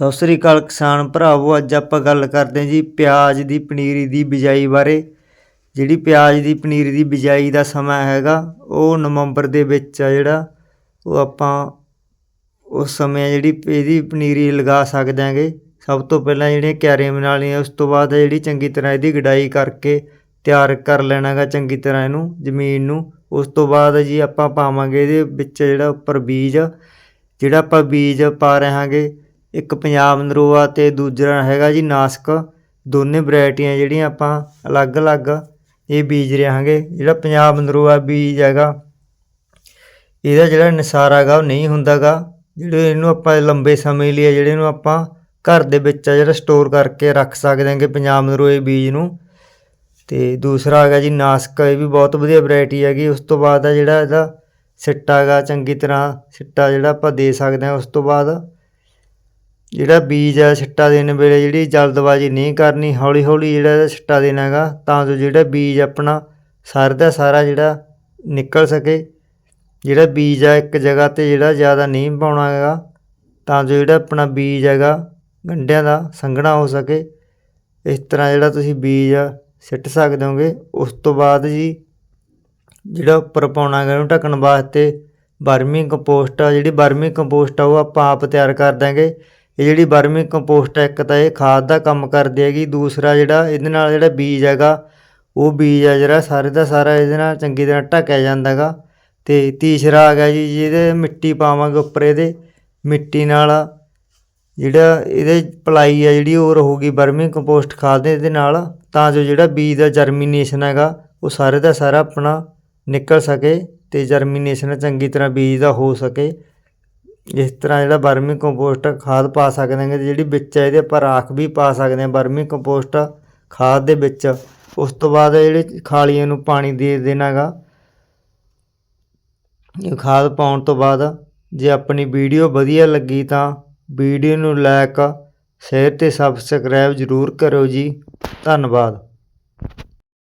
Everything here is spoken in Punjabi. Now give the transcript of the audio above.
ਸਤਿ ਸ੍ਰੀ ਅਕਾਲ ਕਿਸਾਨ ਭਰਾਵੋ, ਅੱਜ ਆਪਾਂ ਗੱਲ ਕਰਦੇ ਹਾਂ ਜੀ ਪਿਆਜ਼ ਦੀ ਪਨੀਰੀ ਦੀ ਬਿਜਾਈ ਬਾਰੇ। ਜਿਹੜੀ ਪਿਆਜ਼ ਦੀ ਪਨੀਰੀ ਦੀ ਬਿਜਾਈ ਦਾ ਸਮਾਂ ਹੈਗਾ, ਉਹ ਨਵੰਬਰ ਦੇ ਵਿੱਚ ਆ ਜਿਹੜਾ, ਉਹ ਆਪਾਂ ਉਸ ਸਮੇਂ ਜਿਹੜੀ ਇਹਦੀ ਪਨੀਰੀ ਲਗਾ ਸਕਦੇ ਆਂਗੇ ਸਭ ਤੋਂ ਪਹਿਲਾਂ ਜਿਹੜੀਆਂ ਕਿਆਰੀਆਂ ਬਣਾ ਲਈਆਂ, ਉਸ ਤੋਂ ਬਾਅਦ ਜਿਹੜੀ ਚੰਗੀ ਤਰ੍ਹਾਂ ਇਹਦੀ ਗਡਾਈ ਕਰਕੇ ਤਿਆਰ ਕਰ ਲੈਣਾਗਾ ਚੰਗੀ ਤਰ੍ਹਾਂ ਇਹਨੂੰ, ਜ਼ਮੀਨ ਨੂੰ। ਉਸ ਤੋਂ ਬਾਅਦ ਜੀ ਆਪਾਂ ਪਾਵਾਂਗੇ ਇਹਦੇ ਵਿੱਚ ਜਿਹੜਾ ਉੱਪਰ ਬੀਜ, ਜਿਹੜਾ ਆਪਾਂ ਬੀਜ ਪਾ ਰਹਾਂਗੇ ਇੱਕ ਪੰਜਾਬ ਨਰੋਆ ਤੇ ਦੂਜਾ ਹੈਗਾ ਜੀ ਨਾਸਕ। ਦੋਨੇ ਵੈਰਾਈਟੀਆਂ ਜਿਹੜੀਆਂ ਆਪਾਂ ਅਲੱਗ-ਅਲੱਗ ਇਹ ਬੀਜ ਰਹਾਂਗੇ ਜਿਹੜਾ ਪੰਜਾਬ ਨਰੋਆ ਬੀਜ ਹੈਗਾ, ਇਹਦਾ ਜਿਹੜਾ ਨਿਸਾਰ ਹੈਗਾ ਉਹ ਨਹੀਂ ਹੁੰਦਾਗਾ। ਜਿਹੜੇ ਇਹਨੂੰ ਆਪਾਂ ਲੰਬੇ ਸਮੇਂ ਲਈ ਜਿਹੜੇ ਨੂੰ ਆਪਾਂ ਘਰ ਦੇ ਵਿੱਚ ਆ, ਜਿਹੜਾ ਸਟੋਰ ਕਰਕੇ ਰੱਖ ਸਕਦੇ ਹਾਂਗੇ ਪੰਜਾਬ ਨਰੋਏ ਬੀਜ ਨੂੰ। ਤੇ ਦੂਸਰਾ ਹੈਗਾ ਜੀ ਨਾਸਕ, ਇਹ ਵੀ ਬਹੁਤ ਵਧੀਆ ਵੈਰਾਈਟੀ ਹੈਗੀ। ਉਸ ਤੋਂ ਬਾਅਦ ਆ ਜਿਹੜਾ ਇਹਦਾ ਸਿੱਟਾ ਹੈਗਾ ਚੰਗੀ ਤਰ੍ਹਾਂ ਸਿੱਟਾ ਜਿਹੜਾ ਆਪਾਂ ਦੇ ਸਕਦੇ ਹਾਂ ਉਸ ਤੋਂ ਬਾਅਦ। ਜਿਹੜਾ ਬੀਜ ਆ ਸਿੱਟਾ ਦੇਣ ਵੇਲੇ ਜਿਹੜੀ ਜਲਦਬਾਜ਼ੀ ਨਹੀਂ ਕਰਨੀ ਹੌਲੀ ਹੌਲੀ ਜਿਹੜਾ ਇਹਦਾ ਛਿੱਟਾ ਦੇਣਾ ਹੈਗਾ ਤਾਂ ਜੋ ਜਿਹੜਾ ਬੀਜ ਆਪਣਾ ਸਾਰਾ ਦਾ ਸਾਰਾ ਜਿਹੜਾ ਨਿਕਲ ਸਕੇ। ਜਿਹੜਾ ਬੀਜ ਆ, ਇੱਕ ਜਗ੍ਹਾ ਤੇ ਜਿਹੜਾ ਜ਼ਿਆਦਾ ਨਹੀਂ ਪਾਉਣਾ ਹੈਗਾ ਤਾਂ ਜੋ ਜਿਹੜਾ ਆਪਣਾ ਬੀਜ ਹੈਗਾ ਗੰਢਿਆਂ ਦਾ ਸੰਘਣਾ ਹੋ ਸਕੇ। ਇਸ ਤਰ੍ਹਾਂ ਜਿਹੜਾ ਤੁਸੀਂ ਬੀਜ ਆ, ਸਿੱਟ ਸਕਦੇ ਹੋਗੇ। ਉਸ ਤੋਂ ਬਾਅਦ ਜੀ ਜਿਹੜਾ ਉੱਪਰ ਪਾਉਣਾ ਹੈਗਾ ਉਹਨੂੰ ਢੱਕਣ ਵਾਸਤੇ ਬਰਮੀ ਕੰਪੋਸਟ ਆ, ਜਿਹੜੀ ਬਰਮੀ ਕੰਪੋਸਟ ਆ, ਉਹ ਆਪਾਂ ਆਪ ਤਿਆਰ ਕਰ ਦਾਂਗੇ ਇਹ ਜਿਹੜੀ ਬਰਮੀ ਕੰਪੋਸਟ ਹੈ, ਇੱਕ ਤਾਂ ਇਹ ਖਾਦ ਦਾ ਕੰਮ ਕਰਦੀ ਹੈਗੀ, ਦੂਸਰਾ ਜਿਹੜਾ ਇਹਦੇ ਨਾਲ ਜਿਹੜਾ ਬੀਜ ਹੈਗਾ, ਉਹ ਬੀਜ ਆ ਜਿਹੜਾ ਸਾਰੇ ਦਾ ਸਾਰਾ ਇਹਦੇ ਨਾਲ ਚੰਗੀ ਤਰ੍ਹਾਂ ਢੱਕਿਆ ਜਾਂਦਾ ਹੈਗਾ। ਤੇ ਤੀਸਰਾ ਆ ਗਿਆ ਜੀ, ਜਿਹਦੇ ਮਿੱਟੀ ਪਾਵਾਂਗੇ ਉੱਪਰ ਇਹਦੇ, ਮਿੱਟੀ ਨਾਲ ਜਿਹੜਾ ਇਹਦੇ ਪਲਾਈ ਆ ਜਿਹੜੀ ਉਹ ਰਹੂਗੀ ਬਰਮੀ ਕੰਪੋਸਟ ਖਾਦ ਦੇ, ਇਹਦੇ ਨਾਲ ਤਾਂ ਜੋ ਜਿਹੜਾ ਬੀਜ ਦਾ ਜਰਮੀਨੇਸ਼ਨ ਹੈਗਾ, ਉਹ ਸਾਰੇ ਦਾ ਸਾਰਾ ਆਪਣਾ ਨਿਕਲ ਸਕੇ ਤੇ ਜਰਮੀਨੇਸ਼ਨ ਚੰਗੀ ਤਰ੍ਹਾਂ ਬੀਜ ਦਾ ਹੋ ਸਕੇ। ਇਸ ਤਰ੍ਹਾਂ ਜਿਹੜਾ ਬਰਮੀ ਕੰਪੋਸਟ ਖਾਦ ਪਾ ਸਕਦੇ ਹਾਂ ਤੇ ਜਿਹੜੀ ਵਿੱਚ ਹੈ ਇਹਦੇ ਆਪਾਂ ਰਾਖ ਵੀ ਪਾ ਸਕਦੇ ਹਾਂ ਬਰਮੀ ਕੰਪੋਸਟ ਖਾਦ ਦੇ ਵਿੱਚ। ਉਸ ਤੋਂ ਬਾਅਦ ਜਿਹੜੇ ਖਾਲੀਆਂ ਨੂੰ ਪਾਣੀ ਦੇ ਦੇਣਾਗਾ। ਇਹ ਖਾਦ ਪਾਉਣ ਤੋਂ ਬਾਅਦ ਜੇ ਆਪਣੀ ਵੀਡੀਓ ਵਧੀਆ ਲੱਗੀ ਤਾਂ ਵੀਡੀਓ ਨੂੰ ਲਾਇਕ, ਸ਼ੇਅਰ ਤੇ ਸਬਸਕ੍ਰਾਈਬ ਜ਼ਰੂਰ ਕਰੋ ਜੀ। ਧੰਨਵਾਦ।